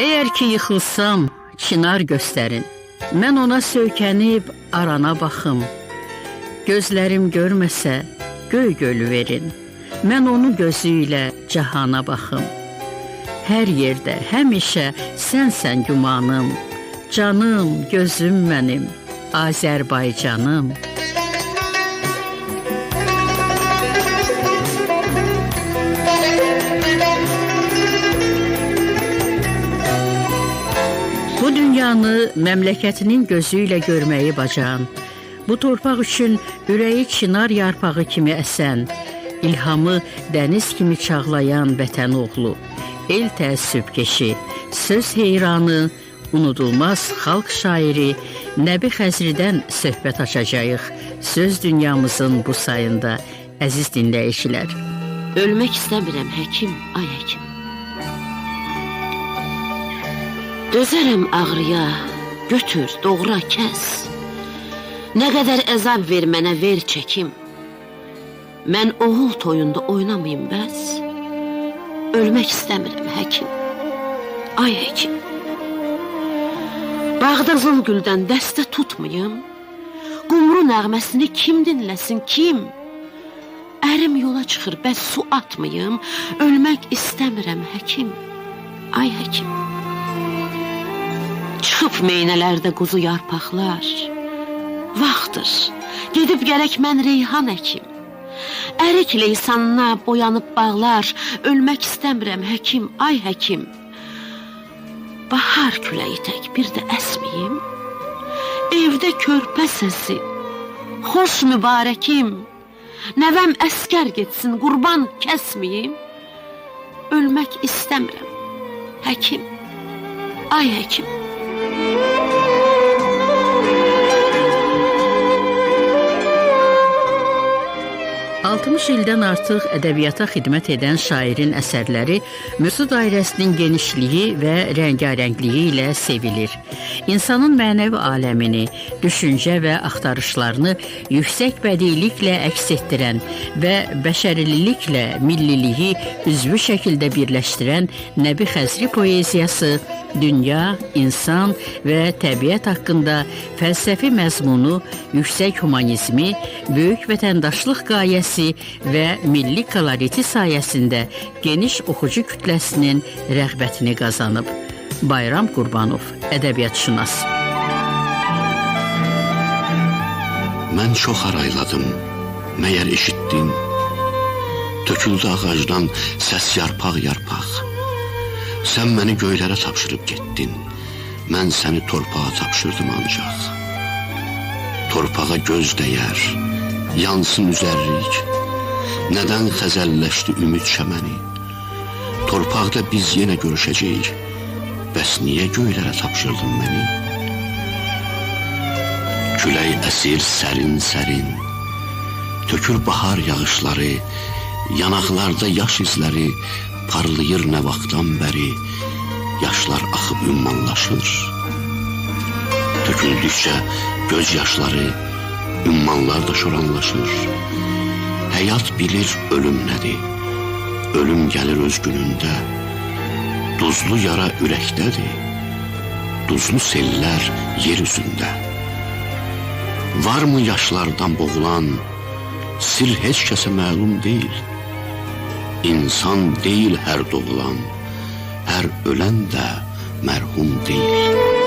Əgər ki yıxılsam, çinar göstərin. Mən ona söykənib arana baxım. Gözlərim görməsə, göy gölü verin. Mən onun gözü ilə cahana baxım. Hər yerdə, həmişə sənsən gümanım. Canım, gözüm mənim, Azərbaycanım. Dünyanı məmləkətinin gözü ilə görməyi bacaran, bu torpaq üçün ürəyi çinar yarpağı kimi əsən, ilhamı dəniz kimi çağlayan vətən oğlu, el təəssübkeşi, söz heyranı, unudulmaz xalq şairi Nəbi Xəzridən söhbət açacağıq. Söz dünyamızın bu sayında əziz dinləyicilər. Ölmək istəmirəm həkim, ay həkim. Dözərəm ağrıya, götür, doğra, kəs. Nə qədər əzab ver mənə, ver çəkim. Mən oğul toyunda oynamayım bəs. Ölmək istəmirəm, həkim. Ay həkim. Bağda güldən dəstə tutmayım. Qumru nəğməsini kim dinləsin, kim? Ərim yola çıxır, bəs su atmayım. Ölmək istəmirəm, həkim. Ay həkim. Çıxıb meynələrdə quzu yarpaqlar. Vaxtdır, gedib gərək mən reyhan əkim. Ərik leysanına boyanıb bağlar, ölmək istəmirəm həkim, ay həkim. Bahar küləyi tək bir də əsməyim. Evdə körpə səsi, xoş mübarəkim. Nəvəm əskər getsin, qurban kəsməyim. Ölmək istəmirəm, həkim, ay həkim. Thank you. 60 ildən artıq ədəbiyyata xidmət edən şairin əsərləri mövzu dairəsinin genişliyi və rəngarəngliyi ilə sevilir. İnsanın mənəvi aləmini, düşüncə və axtarışlarını yüksək bədiliklə əks etdirən və bəşəriliklə milliliyi üzvü şəkildə birləşdirən Nəbi Xəzri poeziyası dünya, insan və təbiət haqqında fəlsəfi məzmunu, yüksək humanizmi, böyük vətəndaşlıq qayəsi və milli koloriti sayəsində geniş oxucu kütləsinin rəğbətini qazanıb. Bayram Qurbanov, ədəbiyyatşünas. Mən çox arayladım. Məyər eşitdin? Töküldü ağacdan səs yarpaq yarpaq. Sən məni göylərə tapşırıb getdin. Mən səni torpağa tapşırdım ancaq. Torpağa göz dəyər, yansın üzərlik. Nədən xəzəlləşdi ümid şəməni? Torpaqda biz yenə görüşəcəyik. Bəs niyə göylərə tapşırdın məni? Külək əsir sərin-sərin. Tökür bahar yağışları, yanaqlarda yaş izləri, parlayır nə vaxtdan bəri. Yaşlar axıb ümmanlaşır. Töküldükcə göz yaşları, ümmanlar da şoranlaşır. Həyat bilir ölüm nədir. Ölüm gəlir öz günündə. Duzlu yara ürəkdədir. Duzlu sellər yer üzündə. Varmı yaşlardan boğulan, sil heç kəsə məlum deyil. İnsan deyil hər doğulan, hər ölən də mərhum deyil.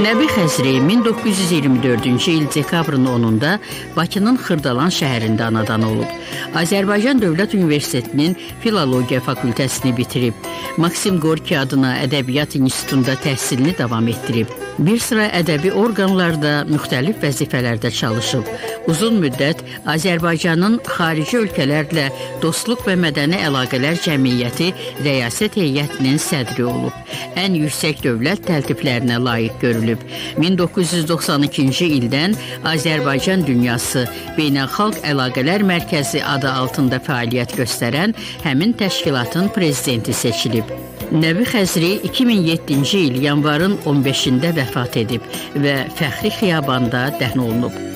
Nəbi Xəzri 1924-cü il dekabrın 10-da Bakının Xırdalan şəhərində anadan olub. Azərbaycan Dövlət Universitetinin Filologiya fakültəsini bitirib. Maksim Gorki adına Ədəbiyyat İnstitutunda təhsilini davam etdirib. Bir sıra ədəbi orqanlarda müxtəlif vəzifələrdə çalışıb. Uzun müddət Azərbaycanın xarici ölkələrlə Dostluq və Mədəni Əlaqələr Cəmiyyəti Rəyasət Heyətinin sədri olub. Ən yüksək dövlət təltiflərinə layiq görülüb görülüb. 1992-ci ildən Azərbaycan Dünyası Beynəlxalq Əlaqələr Mərkəzi adı altında fəaliyyət göstərən həmin təşkilatın prezidenti seçilib. Nəbi Xəzri 2007-ci il yanvarın 15-də vəfat edib və fəxri xiyabanda dəfn olunub.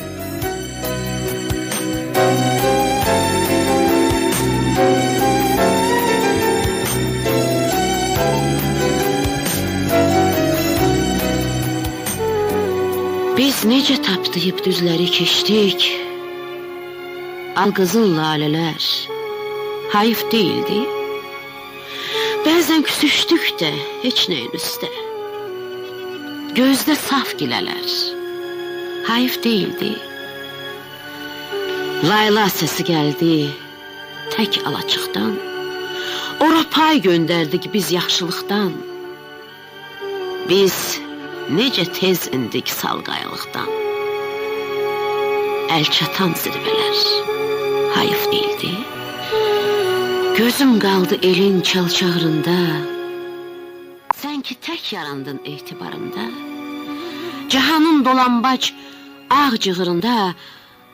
Necə tapdıyıb düzləri keçdik. Alqızıl lalələr hayıf değildi. Bəzən küsüşdük də heç nəyin üstə. Gözdə saf gilələr hayıf değildi. Layla səsi gəldi tək alaçıqdan. Ora pay göndərdik biz yaxşılıqdan. Biz necə tez indik salqaylıqdan. Əl çatan zirvələr hayıf değildi. Gözüm qaldı elin çalçağırında. Sən ki tək yarandın etibarında. Cahanın dolambac ağ cığırında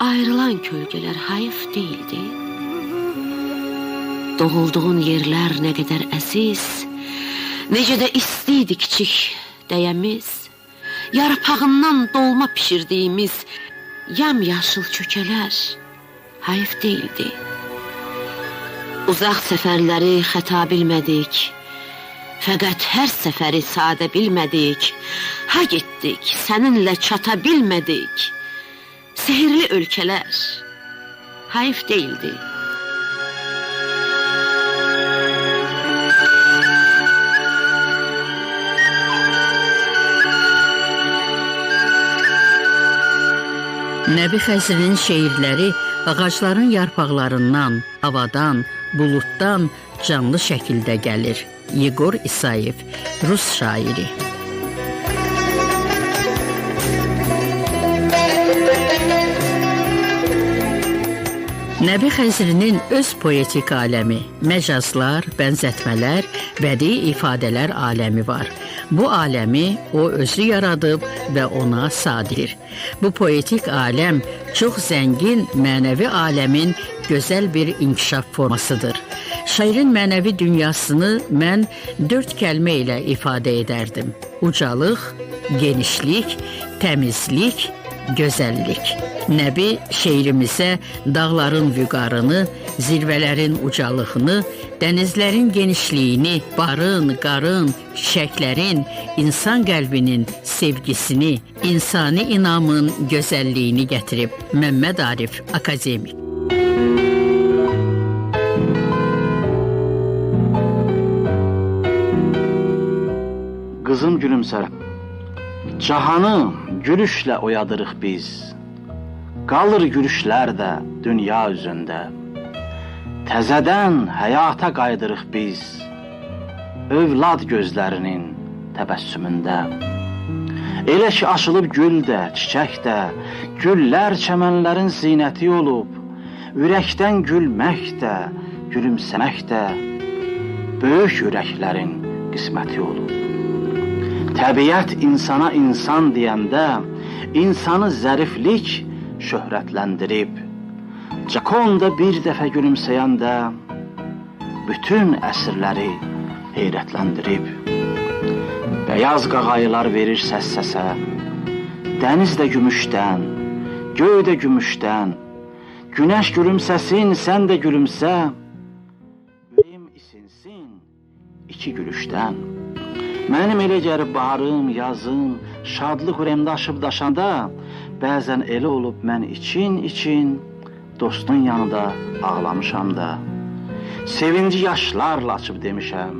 ayrılan kölgələr hayıf değildi. Doğulduğun yerlər nə qədər əziz, necə də isti idi kiçik dəyəmiz. Yarpağından dolma pişirdiyimiz yamyaşıl çökələr hayıf değildi. Uzaq səfərləri xəta bilmədik. Fəqət hər səfəri sadə bilmədik. Ha getdik, səninlə çata bilmədik. Sehirli ölkələr hayıf değildi. Nəbi Xəzrinin şeirləri ağacların yarpaqlarından, havadan, buluddan canlı şəkildə gəlir. Yegor İsayev, Rus şairi. Nəbi Xəzrinin öz poetik aləmi, məcazlar, bənzətmələr, bədii ifadələr aləmi var. Bu aləmi o özü yaradıb və ona sadiqdir. Bu poetik aləm çox zəngin mənəvi aləmin gözəl bir inkişaf formasıdır. Şairin mənəvi dünyasını mən dörd kəlmə ilə ifadə edərdim. Ucalıq, genişlik, təmizlik, gözəllik. Nəbi şeirimizə dağların vüqarını, zirvələrin ucalığını, dənizlərin genişliyini, barın, qarın, çiçəklərin, insan qəlbinin sevgisini, insani inamın gözəlliyini gətirib Məmməd Arif akademik. Qızım gülümsərəm. Cahanı gülüşlə oyadırıq biz. Qalır gülüşlər də dünya üzündə. Təzədən həyata qaydırıq biz. Övlad gözlərinin təbəssümündə. Elə ki açılıb gül də, çiçək də, güllər çəmənlərin zinəti olub. Ürəkdən gülmək də, gülümsəmək də böyük ürəklərin qisməti olub. Təbiət insana insan deyəndə, insanı zəriflik şöhrətləndirib. Jakonda bir dəfə gülümsəyəndə, bütün əsrləri heyrətləndirib. Bəyaz qağayılar verir səs-səsə, dəniz də gümüşdən, göy də gümüşdən, günəş gülümsəsin, sən də gülümsə, ürəyim isinsin iki gülüşdən. Mənim elə gəlir baharım, yazım, şadlıq ürəyimdə aşıb daşanda, bəzən elə olub mən için-için dostun yanında ağlamışam da. Sevinci yaşlarla açıb demişəm.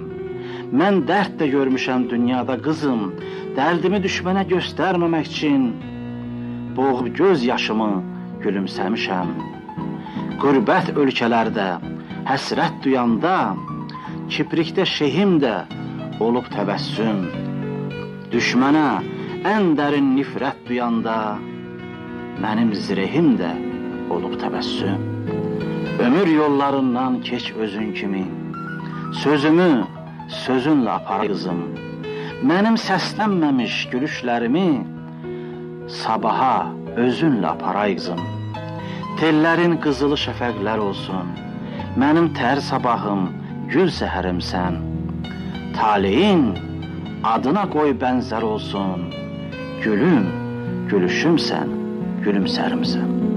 Mən dərd də görmüşəm dünyada qızım, dərdimi düşmənə göstərməmək üçün boğub göz yaşımı gülümsəmişəm. Qürbət ölkələrdə həsrət duyanda, kiprikdə şehim də olub təbəssüm. Düşmənə ən dərin nifrət duyanda mənim zirehim də olub təbəssüm. Ömür yollarından keç özün kimi. Sözümü sözünlə apar qızım. Mənim səslənməmiş gülüşlərimi sabaha özünlə aparay qızım. Tellərin qızılı şəfəqlər olsun. Mənim tər sabahım, gül səhərimsən. Taleyin adına koy benzer olsun. Gülüm, gülüşüm sen, gülümserim sen.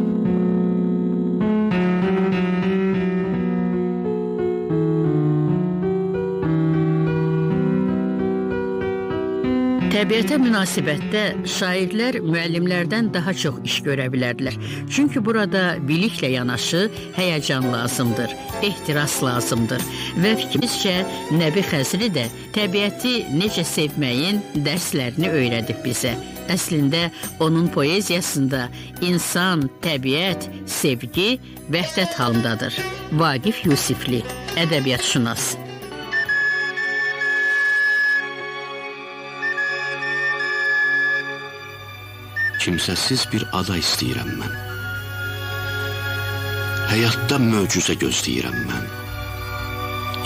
Təbiətə münasibətdə şairlər müəllimlərdən daha çox iş görə bilərlər. Çünki burada biliklə yanaşı həyəcan lazımdır, ehtiras lazımdır və fikrimizcə Nəbi Xəzri də təbiəti necə sevməyin dərslərini öyrədib bizə. Əslində onun poeziyasında insan, təbiət, sevgi vəhdət halındadır. Vaqif Yusifli, ədəbiyyatşünas. Kimsəsiz bir ada istəyirəm mən. Həyatda möcüzə gözləyirəm mən.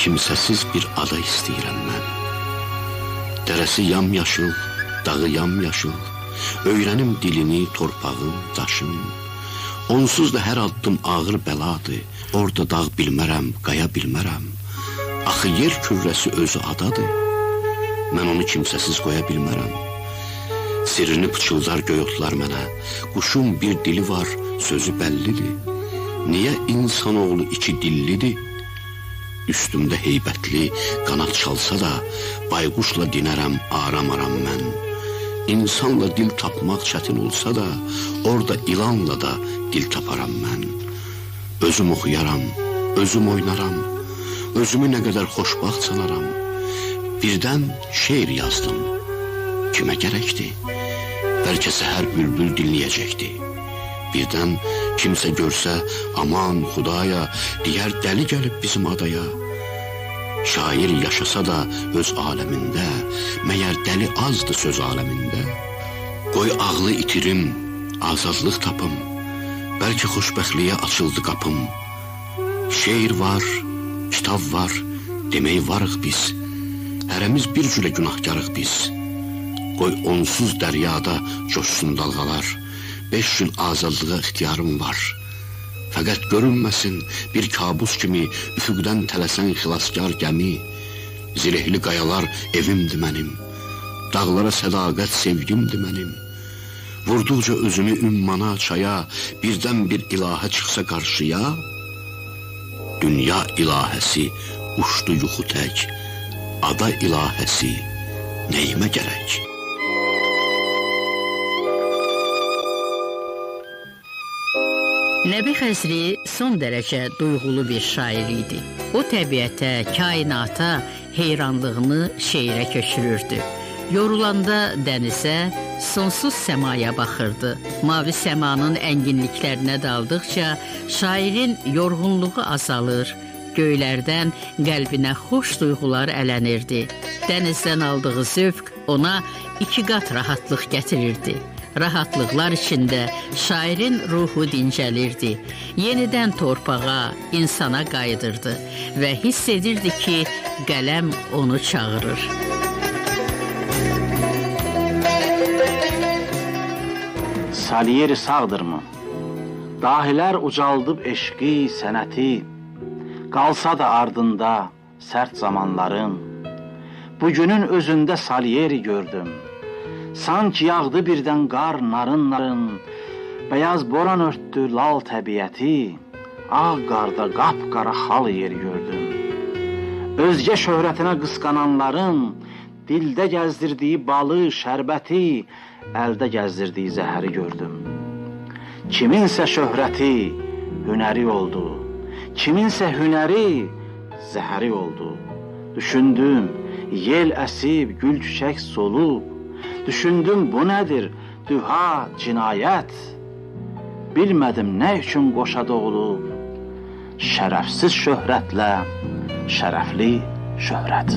Kimsəsiz bir ada istəyirəm mən. Dərəsi yamyaşıl, dağı yamyaşıl. Öyrənim dilini, torpağın, daşın. Onsuz da hər addım ağır bəladır. Orada dağ bilmərəm, qaya bilmərəm. Axı yer kürrəsi özü adadır. Mən onu kimsəsiz qoya bilmərəm. Sirrini pıçıldar göyotlar mənə. Quşun bir dili var, sözü bəllidir. Niyə insanoğlu iki dillidir? Üstümdə heybətli qanat çalsa da, bayquşla dinərəm aram-aram mən. İnsanla dil tapmaq çətin olsa da, orada ilanla da dil taparam mən. Özüm oxuyaram, özüm oynaram, özümü nə qədər xoşbaxt sanaram. Birdən şeir yazdım. Kimə gərəkdi? Bəlkə səhər bülbül dinləyəcəkdi. Birdən kimsə görsə, aman xudaya, deyər dəli gəlib bizim adaya. Şair yaşasa da öz aləmində, məyər dəli azdı söz aləmində. Qoy ağlı itirim, azadlıq tapım, bəlkə xoşbəxtliyə açıldı qapım. Şeir var, kitab var, demək varıq biz. Hərəmiz bir cürə günahkarıq biz. Qoy onsuz dəryada coşsun dalğalar. Beş gün azadlığa ixtiyarım var. Fəqət görünməsin bir kabus kimi üfüqdən tələsən xilaskar gəmi. Zirehli qayalar evimdir mənim. Dağlara sədaqət sevgimdir mənim. Vurduqca özümü ümmana, çaya, birdən bir ilahə çıxsa qarşıya, dünya ilahəsi uçdu yuxu tək, ada ilahəsi neyimə gərək? Nəbi Xəzri son dərəcə duyğulu bir şair idi. O təbiətə, kainata heyranlığını şeirə köçürürdü. Yorulanda dənizə, sonsuz səmaya baxırdı. Mavi səmanın ənginliklərinə daldıqca şairin yorğunluğu azalır, göylərdən qəlbinə xoş duyğular ələnirdi. Dənizdən aldığı zövq ona iki qat rahatlıq gətirirdi. Rahatlıqlar içində şairin ruhu dincəlirdi. Yenidən torpağa, insana qayıdırdı və hiss edirdi ki, qələm onu çağırır. Salieri sağdırmı? Dahilər ucaldıb eşqi, sənəti, qalsa da ardında sərt zamanların. Bugünün özündə Salieri gördüm. Sanki yağdı birdən qar narın-narın, bəyaz boran örtdü lal təbiəti, ağ qarda qapqara xal yer gördüm. Özgə şöhrətinə qısqananların dildə gəzdirdiyi balı, şərbəti, əldə gəzdirdiyi zəhəri gördüm. Kiminsə şöhrəti hünəri oldu, kiminsə hünəri zəhəri oldu. Düşündüm, yel əsib, gül çiçək solub. Düşündüm bu nədir? Düha, cinayət. Bilmədim nə üçün qoşa doğulub. Şərəfsiz şöhrətlə şərəfli şöhrət.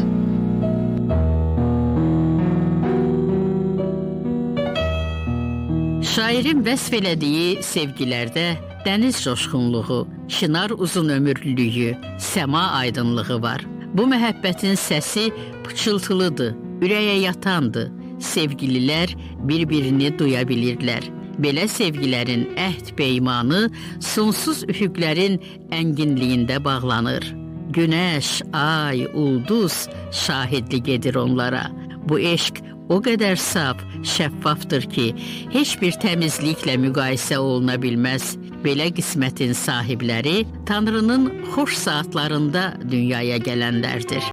Şairin vəsf elədiyi sevgilərdə dəniz coşqunluğu, çınar uzunömürlülüyü, səma aydınlığı var. Bu məhəbbətin səsi pıçıltılıdır, ürəyə yatandır. Sevgililər bir-birini duya bilirlər. Belə sevgilərin əhd peymanı sonsuz üfüqlərin ənginliyində bağlanır. Günəş, ay, ulduz şahidlik edir onlara. Bu eşq o qədər saf, şəffafdır ki, heç bir təmizliklə müqayisə oluna bilməz. Belə qismətin sahibləri Tanrının xoş saatlarında dünyaya gələnlərdir.